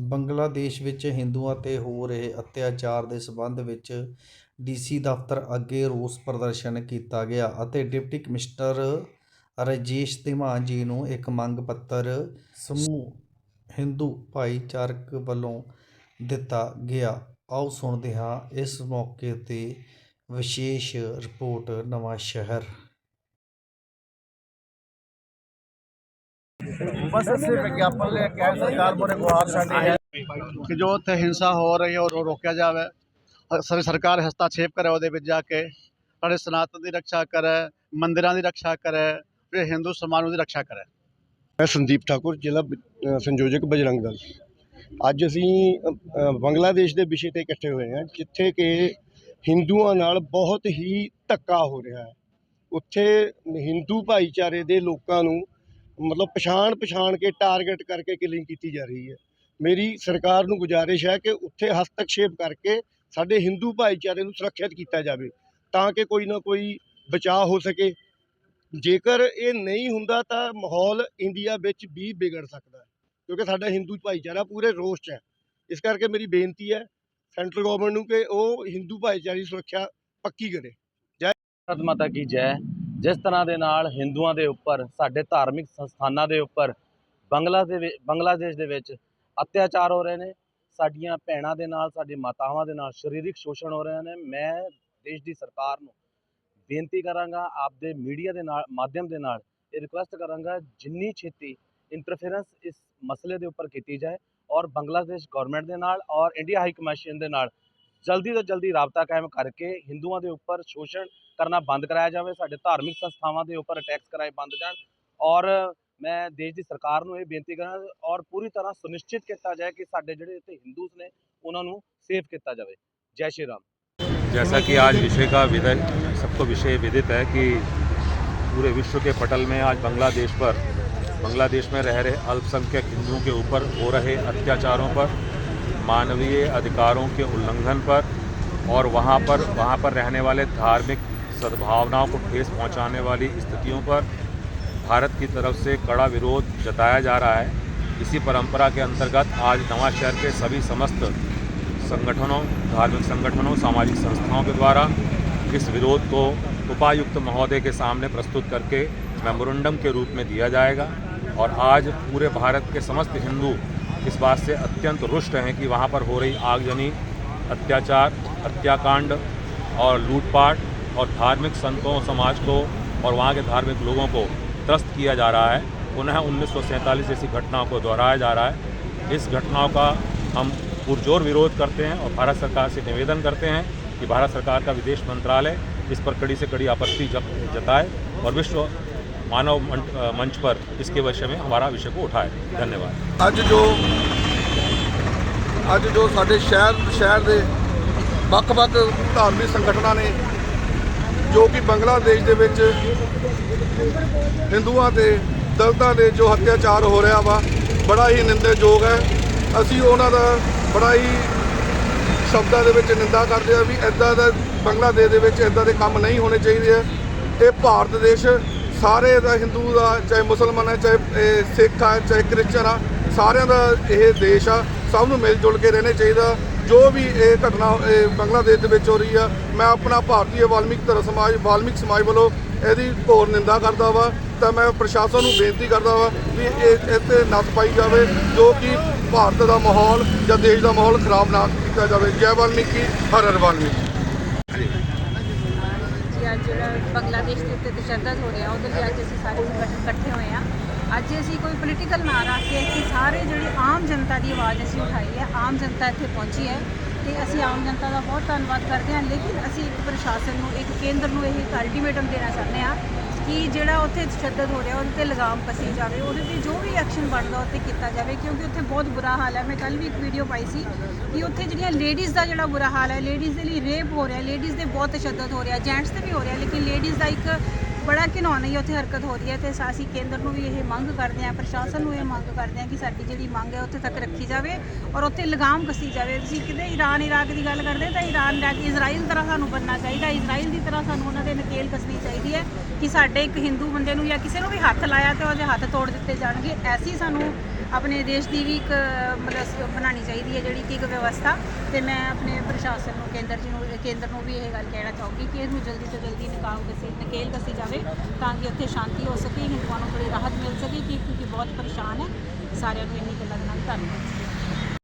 ਬੰਗਲਾਦੇਸ਼ ਵਿੱਚ ਹਿੰਦੂਆਂ 'ਤੇ ਹੋ ਰਹੇ ਅਤਿਆਚਾਰ ਦੇ ਸਬੰਧ ਵਿੱਚ ਡੀਸੀ ਦਫ਼ਤਰ ਅੱਗੇ ਰੋਸ ਪ੍ਰਦਰਸ਼ਨ ਕੀਤਾ ਗਿਆ ਅਤੇ ਡਿਪਟੀ ਕਮਿਸ਼ਨਰ ਰਾਜੇਸ਼ ਧੀਮਾਨ ਜੀ ਨੂੰ ਇੱਕ ਮੰਗ ਪੱਤਰ ਸਮੂਹ ਹਿੰਦੂ ਭਾਈਚਾਰਕ ਵੱਲੋਂ ਦਿੱਤਾ ਗਿਆ। ਆਓ ਸੁਣਦੇ ਹਾਂ ਇਸ ਮੌਕੇ ਤੇ ਵਿਸ਼ੇਸ਼ ਰਿਪੋਰਟ ਨਵਾਂ ਸ਼ਹਿਰ ਬਸ ਅਸੀਂ ਵਿਗਿਆਪਨ ਲੈ ਕੇ ਆਏ ਸਰਕਾਰ ਮੋਰੇ ਗੁਹਾਰ ਸਾਡੀ ਹੈ। ਕਿ ਜੋ ਉੱਥੇ ਹਿੰਸਾ ਹੋ ਰਹੀ ਹੈ ਉਹ ਰੋਕਿਆ ਜਾਵੇ। ਸਾਡੀ ਸਰਕਾਰ ਹਸਤਾਖੇਪ ਕਰੇ ਉਹਦੇ ਵਿੱਚ ਜਾ ਕੇ। ਸਾਡੇ ਸਨਾਤਨ ਦੀ ਰੱਖਿਆ ਕਰੇ ਮੰਦਿਰਾਂ ਦੀ ਰੱਖਿਆ ਕਰੇ ਤੇ ਹਿੰਦੂ ਸਮਾਜ ਦੀ ਰੱਖਿਆ ਕਰੇ। ਮੈਂ ਸੰਦੀਪ ਠਾਕੁਰ ਜ਼ਿਲ੍ਹਾ ਸੰਯੋਜਕ ਬਜਰੰਗ ਦਲ। ਅੱਜ ਅਸੀਂ ਬੰਗਲਾਦੇਸ਼ ਦੇ ਵਿਸ਼ੇ ਤੇ ਇਕੱਠੇ ਹੋਏ ਹਾਂ ਜਿੱਥੇ ਕਿ ਹਿੰਦੂਆਂ ਨਾਲ ਬਹੁਤ ਹੀ ਧੱਕਾ ਹੋ ਰਿਹਾ ਹੈ। ਉੱਥੇ ਹਿੰਦੂ ਭਾਈਚਾਰੇ ਦੇ ਲੋਕਾਂ ਨੂੰ ਮਤਲਬ ਪਛਾਣ ਪਛਾਣ ਕੇ ਟਾਰਗੇਟ ਕਰਕੇ ਕਿਲਿੰਗ ਕੀਤੀ ਜਾ ਰਹੀ ਹੈ। ਮੇਰੀ ਸਰਕਾਰ ਨੂੰ ਗੁਜ਼ਾਰਿਸ਼ ਹੈ ਕਿ ਉੱਥੇ ਹਸਤਕਸ਼ੇਪ ਕਰਕੇ ਸਾਡੇ ਹਿੰਦੂ ਭਾਈਚਾਰੇ ਨੂੰ ਸੁਰੱਖਿਅਤ ਕੀਤਾ ਜਾਵੇ ਤਾਂ ਕਿ ਕੋਈ ਨਾ ਕੋਈ ਬਚਾਅ ਹੋ ਸਕੇ। ਜੇਕਰ ਇਹ ਨਹੀਂ ਹੁੰਦਾ ਤਾਂ ਮਾਹੌਲ ਇੰਡੀਆ ਵਿੱਚ ਵੀ ਵਿਗੜ ਸਕਦਾ ਹੈ ਕਿਉਂਕਿ ਸਾਡਾ ਹਿੰਦੂ ਭਾਈਚਾਰਾ ਪੂਰੇ ਰੋਸ 'ਚ ਹੈ। ਇਸ ਕਰਕੇ ਮੇਰੀ ਬੇਨਤੀ ਹੈ ਸੈਂਟਰਲ ਗਵਰਨਮੈਂਟ ਨੂੰ ਕਿ ਉਹ ਹਿੰਦੂ ਭਾਈਚਾਰੇ ਦੀ ਸੁਰੱਖਿਆ ਪੱਕੀ ਕਰੇ। ਭਾਰਤ ਮਾਤਾ ਕੀ ਜੈ। ਜਿਸ ਤਰ੍ਹਾਂ ਦੇ ਨਾਲ ਹਿੰਦੂਆਂ ਦੇ ਉੱਪਰ, ਸਾਡੇ ਧਾਰਮਿਕ ਸੰਸਥਾਨਾਂ ਦੇ ਉੱਪਰ, ਬੰਗਲਾ ਦੇ ਬੰਗਲਾਦੇਸ਼ ਦੇ ਵਿੱਚ ਅਤਿਆਚਾਰ ਹੋ ਰਹੇ ਨੇ, ਸਾਡੀਆਂ ਭੈਣਾਂ ਦੇ ਨਾਲ, ਸਾਡੀ ਮਾਤਾਵਾਂ ਦੇ ਨਾਲ ਸਰੀਰਕ ਸ਼ੋਸ਼ਣ ਹੋ ਰਹੇ ਨੇ। ਮੈਂ ਦੇਸ਼ ਦੀ ਸਰਕਾਰ ਨੂੰ ਬੇਨਤੀ ਕਰਾਂਗਾ, ਆਪਦੇ ਮੀਡੀਆ ਦੇ ਨਾਲ, ਮਾਧਿਅਮ ਦੇ ਨਾਲ ਇਹ ਰਿਕੁਐਸਟ ਕਰਾਂਗਾ, ਜਿੰਨੀ ਛੇਤੀ ਇੰਟਰਫੇਰੈਂਸ ਇਸ ਮਸਲੇ ਦੇ ਉੱਪਰ ਕੀਤੀ ਜਾਏ ਔਰ ਬੰਗਲਾਦੇਸ਼ ਗਵਰਨਮੈਂਟ ਦੇ ਨਾਲ ਔਰ ਇੰਡੀਆ ਹਾਈ ਕਮਿਸ਼ਨ ਦੇ ਨਾਲ ਜਲਦੀ ਤੋਂ ਜਲਦੀ ਰਾਬਤਾ ਕਾਇਮ ਕਰਕੇ ਹਿੰਦੂਆਂ ਦੇ ਉੱਪਰ ਸ਼ੋਸ਼ਣ ਕਰਨਾ ਬੰਦ ਕਰਾਇਆ ਜਾਵੇ ਸਾਡੇ ਧਾਰਮਿਕ ਸੰਸਥਾਵਾਂ ਦੇ ਉੱਪਰ ਅਟੈਕਸ ਕਰਾਏ ਬੰਦ ਜਾਣ ਔਰ ਮੈਂ ਦੇਸ਼ ਦੀ ਸਰਕਾਰ ਨੂੰ ਇਹ ਬੇਨਤੀ ਕਰਾਂ ਔਰ ਪੂਰੀ ਤਰ੍ਹਾਂ ਸੁਨਿਸ਼ਚਿਤ ਕੀਤਾ ਜਾਏ ਕਿ ਸਾਡੇ ਜਿਹੜੇ ਇੱਥੇ ਹਿੰਦੂਸ ਨੇ ਉਹਨਾਂ ਨੂੰ ਸੇਫ ਕੀਤਾ ਜਾਵੇ ਜੈ ਸ਼੍ਰੀ ਰਾਮ जैसा कि आज विषय का विदय सबको विषय विदित है कि पूरे विश्व के पटल में आज बांग्लादेश पर बांग्लादेश में रह रहे अल्पसंख्यक हिंदुओं के ऊपर हो रहे अत्याचारों पर मानवीय अधिकारों के उल्लंघन पर और वहाँ पर वहाँ पर रहने वाले धार्मिक सद्भावनाओं को ठेस पहुँचाने वाली स्थितियों पर भारत की तरफ़ से कड़ा विरोध जताया जा रहा है। इसी परंपरा के अंतर्गत आज नवा शहर के सभी समस्त संगठनों, धार्मिक संगठनों, सामाजिक संस्थाओं के द्वारा इस विरोध को उपायुक्त महोदय के सामने प्रस्तुत करके मेमोरेंडम के रूप में दिया जाएगा। और आज पूरे भारत के समस्त हिंदू इस बात से अत्यंत रुष्ट हैं कि वहाँ पर हो रही आगजनी अत्याचार, हत्याकांड और लूटपाट और धार्मिक संतों समाज को और वहाँ के धार्मिक लोगों को त्रस्त किया जा रहा है। पुनः उन्नीस सौ जैसी घटनाओं को दोहराया जा रहा है। इस घटनाओं का हम पुरजोर विरोध करते हैं और भारत सरकार से निवेदन करते हैं कि भारत सरकार का विदेश मंत्रालय इस पर कड़ी से कड़ी आपत्ति जताए और विश्व मानव मंच मंच पर इसके विषय में हमारा विषय को उठाए धन्यवाद ਅੱਜ ਜੋ ਅੱਜ ਜੋ ਸਾਡੇ ਸ਼ਹਿਰ ਸ਼ਹਿਰ ਦੇ ਵੱਖ-ਵੱਖ ਧਾਰਮਿਕ ਸੰਗਠਨਾਂ ਨੇ ਜੋ ਕਿ ਬੰਗਲਾਦੇਸ਼ ਦੇ ਵਿੱਚ ਹਿੰਦੂਆਂ ਤੇ ਦਲਿਤਾਂ ਦੇ ਜੋ ਅਤਿਆਚਾਰ ਹੋ ਰਿਹਾ ਵਾ ਬੜਾ ਹੀ ਨਿੰਦੇਯੋਗ ਹੈ ਅਸੀਂ ਉਹਨਾਂ ਦਾ ਬੜਾ ਹੀ ਸ਼ਬਦਾਂ ਦੇ ਵਿੱਚ ਨਿੰਦਾ ਕਰਦੇ ਆ ਵੀ ਇਦਾਂ ਦਾ ਬੰਗਲਾਦੇਸ਼ ਦੇ ਵਿੱਚ ਇਦਾਂ ਦੇ ਕੰਮ ਨਹੀਂ ਹੋਣੇ ਚਾਹੀਦੇ ਆ ਇਹ ਭਾਰਤ ਦੇਸ਼ ਸਾਰੇ ਦਾ ਹਿੰਦੂ ਦਾ, ਚਾਹੇ ਮੁਸਲਮਾਨ ਹੈ, ਚਾਹੇ ਇਹ ਸਿੱਖ ਆ, ਚਾਹੇ ਕ੍ਰਿਸਚਨ ਆ, ਸਾਰਿਆਂ ਦਾ ਇਹ ਦੇਸ਼ ਆ। ਸਭ ਨੂੰ ਮਿਲ ਜੁਲ ਕੇ ਰਹਿਣਾ ਚਾਹੀਦਾ। ਜੋ ਵੀ ਇਹ ਘਟਨਾ, ਇਹ ਬੰਗਲਾਦੇਸ਼ ਦੇ ਵਿੱਚ ਹੋ ਰਹੀ ਆ, ਮੈਂ ਆਪਣਾ ਭਾਰਤੀ ਵਾਲਮੀਕ ਧਰਮ ਸਮਾਜ, ਵਾਲਮੀਕ ਸਮਾਜ ਵੱਲੋਂ ਇਹਦੀ ਘੋਰ ਨਿੰਦਾ ਕਰਦਾ ਵਾ ਤਾਂ ਮੈਂ ਪ੍ਰਸ਼ਾਸਨ ਨੂੰ ਬੇਨਤੀ ਕਰਦਾ ਵਾ ਵੀ ਇਹ ਇੱਥੇ ਨੱਥ ਪਾਈ ਜਾਵੇ, ਜੋ ਕਿ ਭਾਰਤ ਦਾ ਮਾਹੌਲ ਜਾਂ ਦੇਸ਼ ਦਾ ਮਾਹੌਲ ਖਰਾਬ ਨਾ ਕੀਤਾ ਜਾਵੇ। ਜੈ ਵਾਲਮੀਕੀ, ਹਰ ਹਰ ਵਾਲਮੀਕੀ। ਅੱਜ ਜਿਹੜਾ ਬੰਗਲਾਦੇਸ਼ ਦੇ ਉੱਤੇ ਤਸ਼ੱਦਦ ਹੋ ਰਿਹਾ, ਉਹਦੇ ਲਈ ਅੱਜ ਅਸੀਂ ਸਾਰੇ ਸੰਗਠਨ ਇਕੱਠੇ ਹੋਏ ਆ ਅੱਜ ਅਸੀਂ ਕੋਈ ਪੋਲੀਟੀਕਲ ਨਾ ਰੱਖ ਕੇ ਅਸੀਂ ਸਾਰੇ ਜਿਹੜੀ ਆਮ ਜਨਤਾ ਦੀ ਆਵਾਜ਼ ਅਸੀਂ ਉਠਾਈ ਹੈ, ਆਮ ਜਨਤਾ ਇੱਥੇ ਪਹੁੰਚੀ ਹੈ ਤੇ ਅਸੀਂ ਆਮ ਜਨਤਾ ਦਾ ਬਹੁਤ ਧੰਨਵਾਦ ਕਰਦੇ ਹਾਂ। ਲੇਕਿਨ ਅਸੀਂ ਇੱਕ ਪ੍ਰਸ਼ਾਸਨ ਨੂੰ, ਇੱਕ ਕੇਂਦਰ ਨੂੰ ਇਹ ਇੱਕ ਅਲਟੀਮੇਟਮ ਦੇਣਾ ਚਾਹੁੰਦੇ ਹਾਂ ਕਿ ਜਿਹੜਾ ਉੱਥੇ ਤਸ਼ੱਦਦ ਹੋ ਰਿਹਾ ਉਹਦੇ ਤੇ ਲਗਾਮ ਕਸੀ ਜਾਵੇ, ਉਹਦੇ ਤੇ ਜੋ ਵੀ ਐਕਸ਼ਨ ਬਣਦਾ ਉੱਤੇ ਕੀਤਾ ਜਾਵੇ, ਕਿਉਂਕਿ ਉੱਥੇ ਬਹੁਤ ਬੁਰਾ ਹਾਲ ਹੈ। ਮੈਂ ਕੱਲ ਵੀ ਇੱਕ ਵੀਡੀਓ ਪਾਈ ਸੀ ਕਿ ਉੱਥੇ ਜਿਹੜੀਆਂ ਲੇਡੀਜ਼ ਦਾ ਜਿਹੜਾ ਬੁਰਾ ਹਾਲ ਹੈ ਲੇਡੀਜ਼ ਦੇ ਲਈ ਰੇਪ ਹੋ ਰਿਹਾ ਲੇਡੀਜ਼ ਦੇ ਬਹੁਤ ਤਸ਼ੱਦਦ ਹੋ ਰਿਹਾ ਜੈਂਟਸ ਤੇ ਵੀ ਹੋ ਰਿਹਾ, ਲੇਕਿਨ ਲੇਡੀਜ਼ ਦਾ ਇੱਕ ਬੜਾ ਘਿਨੌਣੀ ਉੱਥੇ ਹਰਕਤ ਹੋ ਰਹੀ ਹੈ ਤੇ ਅਸੀਂ ਕੇਂਦਰ ਨੂੰ ਵੀ ਇਹ ਮੰਗ ਕਰਦੇ ਹਾਂ, ਪ੍ਰਸ਼ਾਸਨ ਨੂੰ ਇਹ ਮੰਗ ਕਰਦੇ ਹਾਂ ਕਿ ਸਾਡੀ ਜਿਹੜੀ ਮੰਗ ਹੈ ਉੱਥੇ ਤੱਕ ਰੱਖੀ ਜਾਵੇ ਔਰ ਉੱਥੇ ਲਗਾਮ ਕੱਸੀ ਜਾਵੇ। ਤੁਸੀਂ ਕਿਤੇ ਈਰਾਨ ਇਰਾਕ ਦੀ ਗੱਲ ਕਰਦੇ ਤਾਂ ਈਰਾਨ ਇਰਾਕ ਇਜ਼ਰਾਈਲ ਤਰ੍ਹਾਂ ਸਾਨੂੰ ਬਣਨਾ ਚਾਹੀਦਾ, ਇਜ਼ਰਾਈਲ ਦੀ ਤਰ੍ਹਾਂ ਸਾਨੂੰ ਉਹਨਾਂ ਦੇ ਨਕੇਲ ਕੱਸਣੀ ਚਾਹੀਦੀ ਹੈ ਕਿ ਸਾਡੇ ਇੱਕ ਹਿੰਦੂ ਬੰਦੇ ਨੂੰ ਜਾਂ ਕਿਸੇ ਨੂੰ ਵੀ ਹੱਥ ਲਾਇਆ ਤੇ ਉਹਦੇ ਹੱਥ ਤੋੜ ਦਿੱਤੇ ਜਾਣਗੇ। ਐਸੀ ਸਾਨੂੰ ਆਪਣੇ ਦੇਸ਼ ਦੀ ਵੀ ਇੱਕ, ਮਤਲਬ ਬਣਾਉਣੀ ਚਾਹੀਦੀ ਹੈ ਜਿਹੜੀ ਕਿ ਇੱਕ ਵਿਵਸਥਾ। ਤੇ ਮੈਂ ਆਪਣੇ ਪ੍ਰਸ਼ਾਸਨ ਨੂੰ, ਕੇਂਦਰ ਜੀ ਨੂੰ, ਕੇਂਦਰ ਨੂੰ ਵੀ ਇਹ ਗੱਲ ਕਹਿਣਾ ਚਾਹੂੰਗੀ ਕਿ ਇਹਨੂੰ ਜਲਦੀ ਤੋਂ ਜਲਦੀ ਨਿਕਾਲ ਕੱਸੀ ਨਕੇਲ ਕੱਸੀ ਜਾਵੇ ਤਾਂ ਕਿ ਉੱਥੇ ਸ਼ਾਂਤੀ ਹੋ ਸਕੇ, ਹਿੰਦੂਆਂ ਨੂੰ ਥੋੜੀ ਰਾਹਤ ਮਿਲ ਸਕੇ ਕਿ ਕਿਉਂਕਿ ਬਹੁਤ ਪਰੇਸ਼ਾਨ ਹੈ। ਸਾਰਿਆਂ ਨੂੰ ਇੰਨੀ ਗੱਲਾਂ ਦੇ ਨਾਲ ਧੰਨਵਾਦ।